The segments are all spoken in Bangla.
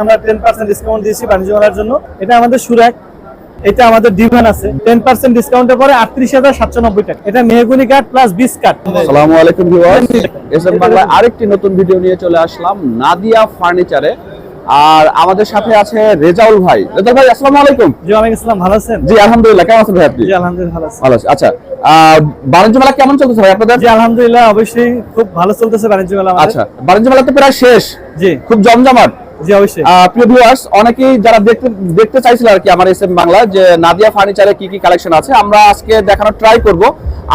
আমরা টেন পার্সেন্ট ডিসকাউন্ট দিয়েছি বাণিজ্য মেলার জন্য। এটা আমাদের সুরাক। এটা আমাদের ডিভান আছে। টেন পার্সেন্ট ডিসকাউন্টের পরে আটত্রিশ হাজার সাতশো নব্বই টাকা। এটা মেহগুনি কাঠ প্লাস বিশ আসসালামু আলাইকুম বাংলায় আরেকটি নতুন ভিডিও নিয়ে চলে আসলাম নাদিয়া ফার্নিচারে। আর আমাদের সাথে আছে রেজাউল ভাই। রেজাউল ভাই আসসালামু আলাইকুম। জি ওয়ালাইকুম আসসালাম। ভালো আছেন? জি আলহামদুলিল্লাহ। কেমন আছেন ভাই আপনি? জি আলহামদুলিল্লাহ ভালো আছি। ভালো আছি। আচ্ছা বাণিজ্য মেলা কেমন চলতেছে ভাই আপনাদের? জি আলহামদুলিল্লাহ অবশ্যই খুব ভালো চলতেছে বাণিজ্য মেলা আমাদের। আচ্ছা বাণিজ্য মেলা তো প্রায় শেষ। জি। খুব জমজমাট। জি অবশ্যই। প্রিয় ভিউয়ার্স অনেকেই যারা দেখতে দেখতে চাইছিল আর কি আমার এসএম বাংলা যে নাদিয়া ফার্নিচারে কি কি কালেকশন আছে আমরা আজকে দেখানোর ট্রাই করব।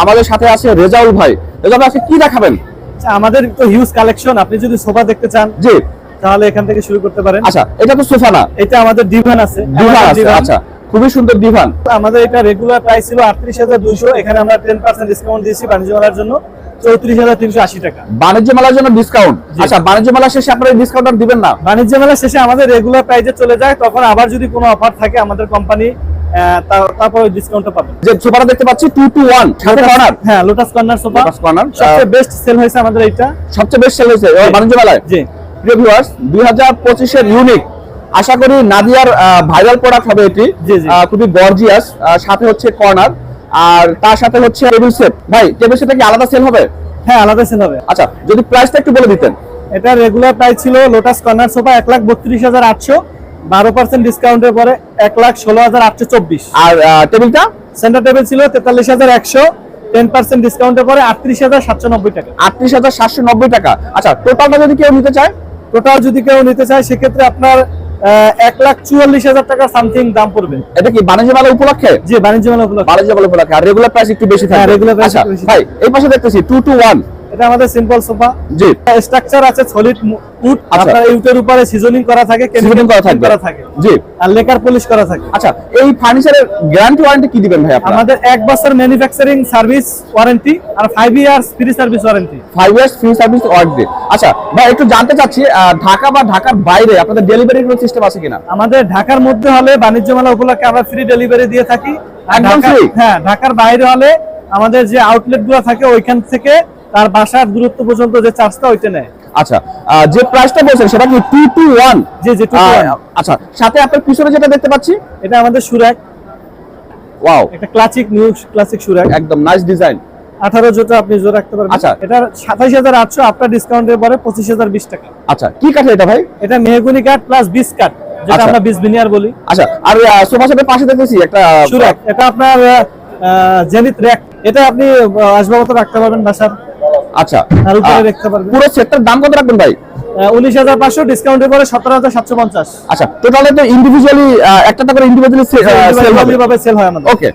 আমাদের সাথে আছে রেজাউল ভাই। রেজাউল আজকে কি দেখাবেন? আচ্ছা, আমাদের তো হিউজ কালেকশন আপনি যদি সোফা দেখতে চান জি। তাহলে এখান থেকে শুরু করতে পারেন। আচ্ছা এটা তো সোফা না? এটা আমাদের ডিভান আছে। ডিভান আছে আচ্ছা। খুবই সুন্দর ডিভান। আমাদের এটা রেগুলার প্রাইস ছিল আটত্রিশ হাজার দুশো এখানে আমরা টেন পার্সেন্ট ডিসকাউন্ট দিয়েছি বাণিজ্য মেলার জন্য চৌত্রিশ হাজার তিনশো আশি টাকা। বাণিজ্য মেলার জন্য ডিসকাউন্ট আচ্ছা বাণিজ্য মেলা শেষে আপনারা ডিসকাউন্ট দিবেন না? বাণিজ্য মেলা শেষে আমাদের রেগুলার প্রাইসে চলে যায় তখন আবার যদি কোনো অফার থাকে আমাদের কোম্পানি তারপর ডিসকাউন্টটা পাবে যে সোফাটা দেখতে পাচ্ছি টু টু ওয়ান কর্নার হ্যাঁ লোটাস কর্নার সোফা। সবচেয়ে বেস্ট সেল হয়েছে আমাদের এইটা। সবচেয়ে বেস্ট সেল হয়েছে বাণিজ্য মেলায়? জি। প্রিয় ভিউয়ার্স দুই হাজার পঁচিশের ইউনিক আশা করি নাদিয়ার ভাইরাল প্রোডাক্ট হবে এটি। খুবই গর্জিয়াস সাথে হচ্ছে কর্নার আর তার সাথে হচ্ছে টেবিল সেট ভাই টেবিল সেটটা কি আলাদা সেল হবে? হ্যাঁ আলাদা সেল হবে। আচ্ছা যদি প্রাইসটা একটু বলে দিতেন। এটা রেগুলার প্রাইস ছিল লোটাস কর্নার সোফা এক লাখ বত্রিশ হাজার আটশো। বারো পার্সেন্ট ডিসকাউন্টের পরে এক লাখ ষোলো হাজার আটশো চব্বিশ। আর টেবিলটা সেন্টার টেবিল ছিল তেতাল্লিশ হাজার একশো। টেন পার্সেন্ট ডিসকাউন্টের পরে আটত্রিশ হাজার সাতশো নব্বই টাকা। আটত্রিশ হাজার সাতশো নব্বই টাকা। আচ্ছা টোটালটা যদি কেউ নিতে চায়? টোটাল যদি কেউ নিতে চায় সেক্ষেত্রে আপনার এক লাখ চুয়াল্লিশ হাজার টাকা সামথিং দাম পড়বে। এটা কি বাণিজ্য মেলা উপলক্ষে? যে বাণিজ্য মেলা উপলক্ষে। বাণিজ্য মেলা উপলক্ষে। আর রেগুলার প্রাইস একটু বেশি থাকে রেগুলার প্রাইস ভাই এই পাশে দেখতেছি টু টু ওয়ান এটা আমাদের সিম্পল সোফা জি। স্ট্রাকচার আছে সলিড উড আচ্ছা। আপনার উপরে সিজনিং করা থাকে সিজনিং করা থাকে। জি। আর লেকার পলিশ করা থাকে। আচ্ছা এই ফার্নিচারের গ্যারান্টি ওয়ারেন্টি কি দিবেন ভাই আপনারা? আমাদের এক বছর ম্যানুফ্যাকচারিং সার্ভিস ওয়ারেন্টি আর five years free service warranty five years free service warranty আচ্ছা ভাই একটু জানতে চাচ্ছি ঢাকা বা ঢাকার বাইরে আপনাদের ডেলিভারি কোনো সিস্টেম আছে কিনা? আমাদের ঢাকার মধ্যে হলে বাণিজ্য মেলা উপলক্ষে আমরা ফ্রি ডেলিভারি দিয়ে থাকি। হ্যাঁ ঢাকার বাইরে হলে আমাদের যে আউটলেটগুলো থাকে ওইখান থেকে তার বাসার দূরত্ব পর্যন্ত যে চার্জটা ওইটা নেয়। আচ্ছা যে প্রাইসটা বলছেন সেটা কি টু টু ওয়ান যে to one। আচ্ছা সাথে আপনার পিছনে যেটা দেখতে পাচ্ছি? এটা আমাদের সুরাক। ওয়াও একটা ক্লাসিক নিউ ক্লাসিক সুরাক। একদম নাইস ডিজাইন আঠারো জোটা আপনি জোর রাখতে পারবেন। আচ্ছা। এটা সাতাইশ হাজার আটশো আপনার ডিসকাউন্টের পরে পঁচিশ হাজার বিশ টাকা। আচ্ছা কি কাঠে এটা ভাই? এটা মেহগুনি কাঠ প্লাস বিশ কাঠ যেটা আচ্ছা। আমরা বিশ বিনিয়ার বলি। আচ্ছা আর সোফা সেটের পাশে দেখতেছি একটা সুরাক এটা আপনার জেনিত র্যাক। এটা আপনি আসবাবত আসবাবপত্র রাখতে পারবেন বাসার আচ্ছা তার উপরে দেখতে পারবেন। পুরো সেটটার দাম কত রাখবেন ভাই? উনিশ হাজার পাঁচশো ডিসকাউন্টের পরে সতেরো হাজার সাতশো পঞ্চাশ। আচ্ছা টোটালে তো ইন্ডিভিজুয়ালি একটা করে ইন্ডিভিজুয়ালি সেল সেল হয় আমাদের। ওকে